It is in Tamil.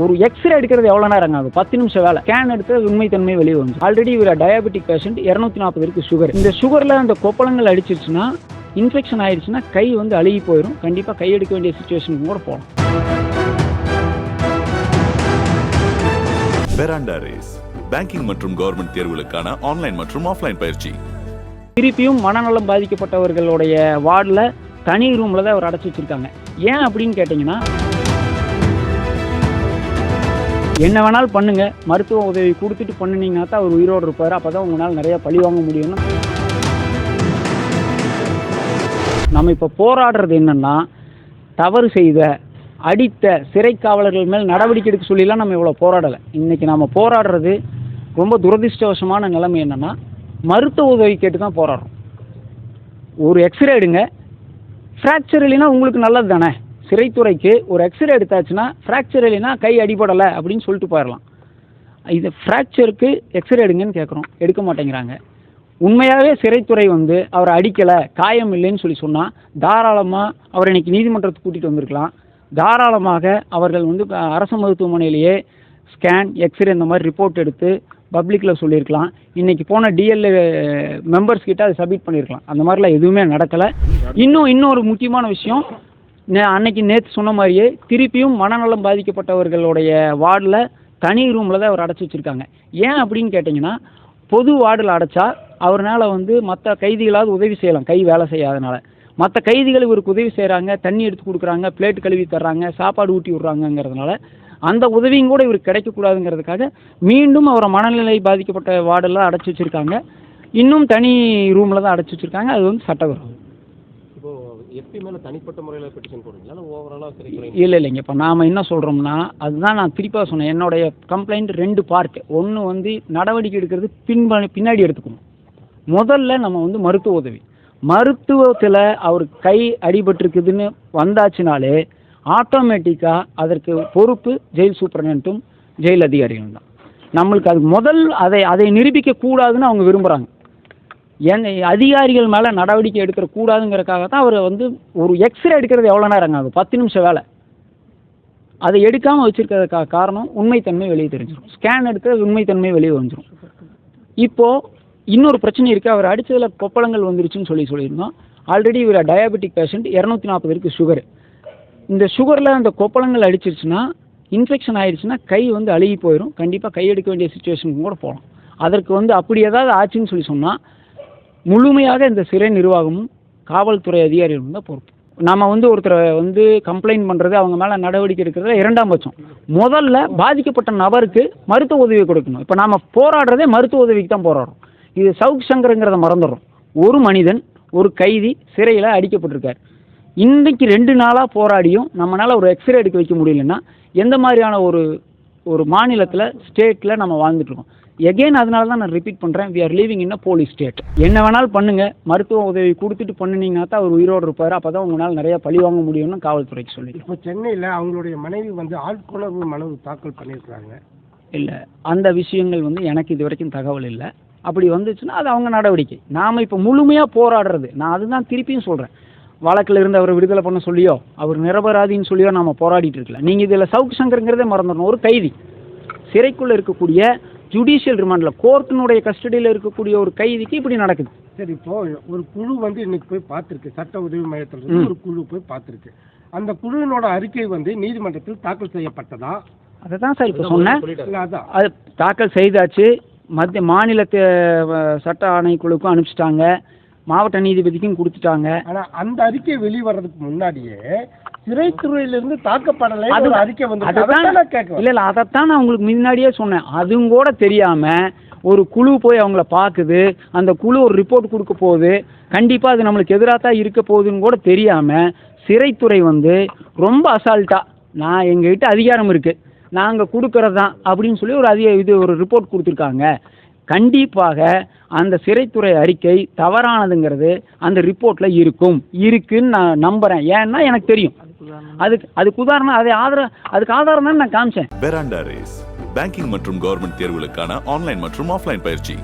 ஒரு எக்ஸ்ரே எடுக்கிறது எவ்வளோ நேரம் ஆகும்? பத்து நிமிஷம் வேலை. ஸ்கேன் எடுத்து உண்மை தன்மை வெளியே வந்து ஆல்ரெடி இவர் டயபெட்டிக் பேஷண்ட் இரநூத்தி நாற்பது இருக்கு சுகர் இந்த சுகரில் அந்த கொப்பளங்கள் அடிச்சிருச்சுன்னா இன்ஃபெக்ஷன் ஆயிடுச்சுன்னா கை வந்து அழுகி போயிடும் கண்டிப்பாக கை எடுக்க வேண்டிய சுச்சுவேஷனுக்கு கூட போகலாம். பெராண்டா ரேஸ் பேங்கிங் மற்றும் கவர்மெண்ட் தேர்வுகளுக்கான ஆன்லைன் மற்றும் ஆஃப்லைன் பயிற்சி. திருப்பியும் மனநலம் பாதிக்கப்பட்டவர்களுடைய வார்டில் தனி ரூமில் தான் அவர் அடைச்சி வச்சிருக்காங்க. ஏன் அப்படின்னு கேட்டிங்கன்னா என்ன வேணாலும் பண்ணுங்க. மருத்துவ உதவி கொடுத்துட்டு பண்ணினீங்கன்னா தான் அவர் உயிரோடு இருப்பார். அப்போ தான் உங்களால் நிறைய பழி வாங்க முடியும்னா. நம்ம இப்போ போராடுறது என்னென்னா தவறு செய்த அடித்த சிறை காவலர்கள் மேல் நடவடிக்கை எடுக்க சொல்லிலாம் நம்ம இவ்வளோ போராடலை. இன்னைக்கு நம்ம போராடுறது ரொம்ப துரதிர்ஷ்டவசமான நிலைமை என்னென்னா மருத்துவ உதவி கேட்டு தான் போராடுறோம். ஒரு எக்ஸ்ரே எடுங்க. ஃப்ராக்சர் இல்லைன்னா உங்களுக்கு நல்லது தானே சிறைத்துறைக்கு ஒரு எக்ஸ்ரே எடுத்தாச்சுன்னா ஃப்ராக்சர் இல்லைன்னா கை அடிபடலை அப்படின்னு சொல்லிட்டு போயிடலாம். இது ஃப்ராக்சருக்கு எக்ஸ்ரே எடுங்கன்னு கேட்குறோம். எடுக்க மாட்டேங்கிறாங்க. உண்மையாகவே சிறைத்துறை வந்து அவரை அடிக்கலை காயம் இல்லைன்னு சொல்லி சொன்னால் தாராளமாக அவரை இன்னைக்கு நீதிமன்றத்துக்கு கூட்டிகிட்டு வந்திருக்கலாம். தாராளமாக அவர்கள் வந்து அரசு மருத்துவமனையிலேயே ஸ்கேன் எக்ஸ்ரே இந்த மாதிரி ரிப்போர்ட் எடுத்து பப்ளிக்கில் சொல்லியிருக்கலாம். இன்னைக்கு போன டிஎல்ஏ மெம்பர்ஸ் கிட்ட அதை சப்மிட் பண்ணியிருக்கலாம். அந்த மாதிரிலாம் எதுவுமே நடக்கலை. இன்னும் இன்னொரு முக்கியமான விஷயம் நே- அன்னைக்கு நேற்று சொன்ன மாதிரியே திருப்பியும் மனநலம் பாதிக்கப்பட்டவர்களுடைய வார்டில் தனி ரூமில் தான் அவர் அடைச்சி வச்சுருக்காங்க. ஏன் அப்படின்னு கேட்டிங்கன்னா பொது வார்டில் அடைச்சா அவர்னால் வந்து மற்ற கைதிகளாவது உதவி செய்யலாம். கை வேலை செய்யாதனால. மற்ற கைதிகள் இவருக்கு உதவி செய்கிறாங்க தண்ணி எடுத்து கொடுக்குறாங்க பிளேட் கழுவி தர்றாங்க சாப்பாடு ஊட்டி விட்றாங்கங்கிறதுனால அந்த உதவியும் கூட இவருக்கு கிடைக்கக்கூடாதுங்கிறதுக்காக மீண்டும் அவரை மனநிலை பாதிக்கப்பட்ட வார்டெல்லாம் அடைச்சி வச்சுருக்காங்க. இன்னும் தனி ரூமில் தான் அடைச்சி வச்சுருக்காங்க. அது வந்து சட்டவிரோதம். இல்லை இல்லைங்க இப்போ நாம் என்ன சொல்கிறோம்னா அதுதான் நான் திருப்பா சொன்னேன். என்னுடைய கம்ப்ளைண்ட் ரெண்டு பார்ட் ஒன்று வந்து நடவடிக்கை எடுக்கிறது பின்ப பின்னாடி எடுத்துக்கணும். முதல்ல நம்ம வந்து மருத்துவ உதவி. மருத்துவத்தில் அவர் கை அடிபட்டிருக்குதுன்னு வந்தாச்சுனாலே ஆட்டோமேட்டிக்காக அதற்கு பொறுப்பு ஜெயில் சூப்பரண்டும் ஜெயில் அதிகாரிகளும் தான். நம்மளுக்கு அது முதல் அதை அதை நிரூபிக்க கூடாதுன்னு அவங்க விரும்புகிறாங்க என் அதிகாரிகள் மேலே நடவடிக்கை எடுக்கிற கூடாதுங்கிறதுக்காக தான் அவர் வந்து ஒரு எக்ஸ்ரே எடுக்கிறது எவ்வளோ நேரம் ஆகும்? பத்து நிமிஷம் வேலை. அதை எடுக்காமல் வச்சிருக்கிறதுக்காக காரணம் உண்மைத்தன்மை வெளியே தெரிஞ்சிடும். ஸ்கேன் எடுக்கிறது உண்மைத்தன்மை வெளியே வந்துடும் இப்போது இன்னொரு பிரச்சனை இருக்குது அவர் அடித்ததில் கொப்பளங்கள் வந்துருச்சுன்னு சொல்லி சொல்லியிருந்தோம். ஆல்ரெடி இவர் டயபெட்டிக் பேஷண்ட் இரநூத்தி நாற்பது இருக்குது சுகர் இந்த சுகரில் அந்த கொப்பளங்கள் அடிச்சிருச்சுன்னா இன்ஃபெக்ஷன் ஆயிடுச்சுன்னா கை வந்து அழுகி போயிடும் கண்டிப்பாக கை எடுக்க வேண்டிய சுச்சுவேஷனுக்கு கூட போகலாம். அதற்கு வந்து அப்படி ஏதாவது ஆச்சுன்னு சொல்லி சொன்னால் முழுமையாக இந்த சிறை நிர்வாகமும் காவல்துறை அதிகாரிகளும் தான் பொறுப்பு. நம்ம வந்து ஒருத்தரை வந்து கம்ப்ளைண்ட் பண்ணுறது அவங்க மேலே நடவடிக்கை எடுக்கிறதுல இரண்டாம் பட்சம். முதல்ல பாதிக்கப்பட்ட நபருக்கு மருத்துவ உதவி கொடுக்கணும். இப்போ நாம் போராடுறதே மருத்துவ உதவிக்கு தான் போராடுறோம். இது சவுக் சங்கருங்கிறத மறந்துடுறோம். ஒரு மனிதன் ஒரு கைதி சிறையில் அடிக்கப்பட்டிருக்கார். இன்றைக்கு ரெண்டு நாளாக போராடியும் நம்மளால் ஒரு எக்ஸ்ரே எடுக்க வைக்க முடியலன்னா எந்த மாதிரியான ஒரு ஒரு மாநிலத்தில் ஸ்டேட்டில் நம்ம வாழ்ந்துட்டுருக்கோம் எகெயின் அதனால தான் நான் ரிப்பீட் பண்ணுறேன் we are living in a police state என்ன வேணாலும் பண்ணுங்க. மருத்துவ உதவி கொடுத்துட்டு பண்ணுனீங்கன்னா தான் அவர் உயிரோடு இருப்பார். அப்போ தான் உங்களால் நிறைய பழி வாங்க முடியும்னு காவல்துறைக்கு சொல்லி இப்போ சென்னையில் அவங்களுடைய மனைவி வந்து ஆட்கொணர்வு மனு தாக்கல் பண்ணியிருக்காங்க இல்லை. அந்த விஷயங்கள் வந்து எனக்கு இது வரைக்கும் தகவல் இல்லை. அப்படி வந்துச்சுன்னா அது அவங்க நடவடிக்கை. நாம் இப்போ முழுமையாக போராடுறது. நான் அதுதான் திருப்பியும் சொல்கிறேன் வழக்கில் இருந்து அவரை விடுதலை பண்ண சொல்லியோ அவர் நிரபராதின்னு சொல்லியோ நாம் போராடிட்டு இருக்கல. நீங்கள் இதில் சவுக் சங்கருங்கிறதே மறந்துடணும். ஒரு கைதி. சிறைக்குள்ளே இருக்கக்கூடிய ஜுடிஷியல் ரிமாண்டில் கோர்ட்டினுடைய கஸ்டடியில் இருக்கக்கூடிய ஒரு கைதிக்கு இப்படி நடக்குது. சரி இப்போ ஒரு குழு வந்து இன்னைக்கு போய் பார்த்துருக்கு. சட்ட உதவி மையத்தில் இருந்து. ஒரு குழு போய் பார்த்துருக்கு. அந்த குழுவினோட அறிக்கை வந்து நீதிமன்றத்தில் தாக்கல் செய்யப்பட்டதா? அதை தான் சார் இப்போ சொன்னேன். அது? தாக்கல் செய்தாச்சு. மத்திய மாநில சட்ட ஆணைக்குழுக்கும் அனுப்பிச்சிட்டாங்க. மாவட்ட நீதிபதிக்கும் கொடுத்துட்டாங்க. ஆனா அந்த அறிக்கை வெளிவரதுக்கு முன்னாடியே சிறைத்துறையிலிருந்து தாக்கப்படலை அது அறிக்கை வந்து இல்ல இல்ல அதைத்தான் நான் உங்களுக்கு முன்னாடியே சொன்னேன். அதுவும் கூட தெரியாம ஒரு குழு போய் அவங்கள பார்க்குது. அந்த குழு ஒரு ரிப்போர்ட் கொடுக்க போகுது. கண்டிப்பா அது நம்மளுக்கு எதிராக தான் இருக்க போகுதுன்னு கூட தெரியாம சிறைத்துறை வந்து ரொம்ப அசால்ட்டா நான் எங்ககிட்ட அதிகாரம் இருக்கு. நாங்க கொடுக்கறது தான் அப்படின்னு சொல்லி ஒரு அதிக இது ஒரு ரிப்போர்ட் கொடுத்துருக்காங்க. கண்டிப்பாக அந்த சிறைத்துறை அறிக்கை தவறானதுங்கிறது அந்த ரிப்போர்ட்ல இருக்கும். இருக்குன்னு நான் நம்புறேன். ஏன்னா எனக்கு தெரியும். அதுக்கு அதுக்கு உதாரணம் அதை ஆதாரம் அதுக்கு ஆதாரம் தான் நான் காமிச்சேன். பெராண்டா ரேஸ் பேங்கிங் மற்றும் கவர்மெண்ட் தேர்வுகளுக்கான ஆன்லைன் மற்றும் ஆஃப்லைன் பயிற்சி.